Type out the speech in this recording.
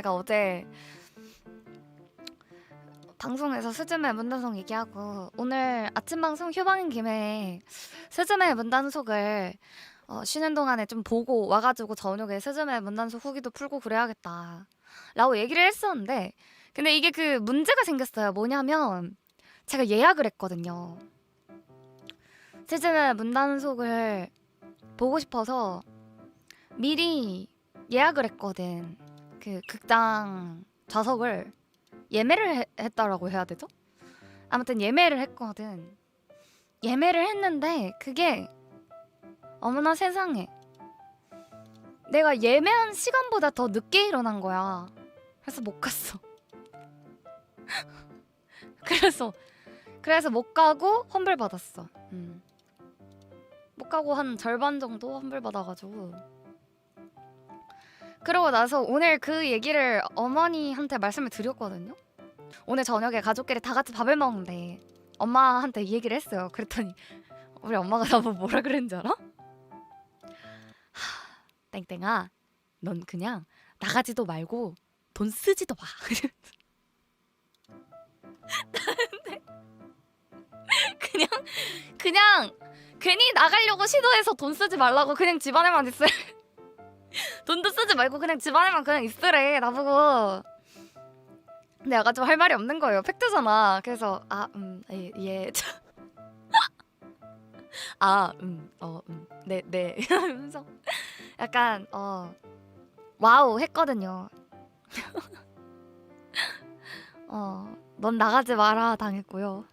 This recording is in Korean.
제가 어제 방송에서 스즈메 문단속 얘기하고 오늘 아침 방송 휴방인 김에 스즈메 문단속을 어, 쉬는 동안에 좀 보고 와가지고 저녁에 스즈메 문단속 후기도 풀고 그래야겠다 라고 얘기를 했었는데 근데 이게 그 문제가 생겼어요. 뭐냐면 제가 예약을 했거든요. 스즈메 문단속을 보고 싶어서 미리 예약을 했거든 그 극장 좌석을 예매를 해- 했다라고 해야 되죠? 아무튼 예매를 했거든. 예매를 했는데 그게 어머나 세상에 내가 예매한 시간보다 더 늦게 일어난 거야. 그래서 못 갔어. 그래서 그래서 못 가고 환불 받았어. 음. 못 가고 한 절반 정도 환불 받아가지고 그러고 나서 오늘 그 얘기를 어머니한테 말씀을 드렸거든요. 오늘 저녁에 가족끼리 다 같이 밥을 먹는데 엄마한테 이 얘기를 했어요. 그랬더니 우리 엄마가 나보고 뭐라 그랬는지 알아? 하, 땡땡아, 넌 그냥 나가지도 말고 돈 쓰지도 마. 나한테 그냥 그냥 괜히 나가려고 시도해서 돈 쓰지 말라고 그냥 집안에만 쓰지 말고 그냥 집안에만 그냥 있으래 나보고. 근데 약간 좀 할 말이 없는 거예요. 팩트잖아. 그래서 아음예 아음어음네네. 하면서 약간 어 와우 했거든요. 어넌 나가지 마라 당했고요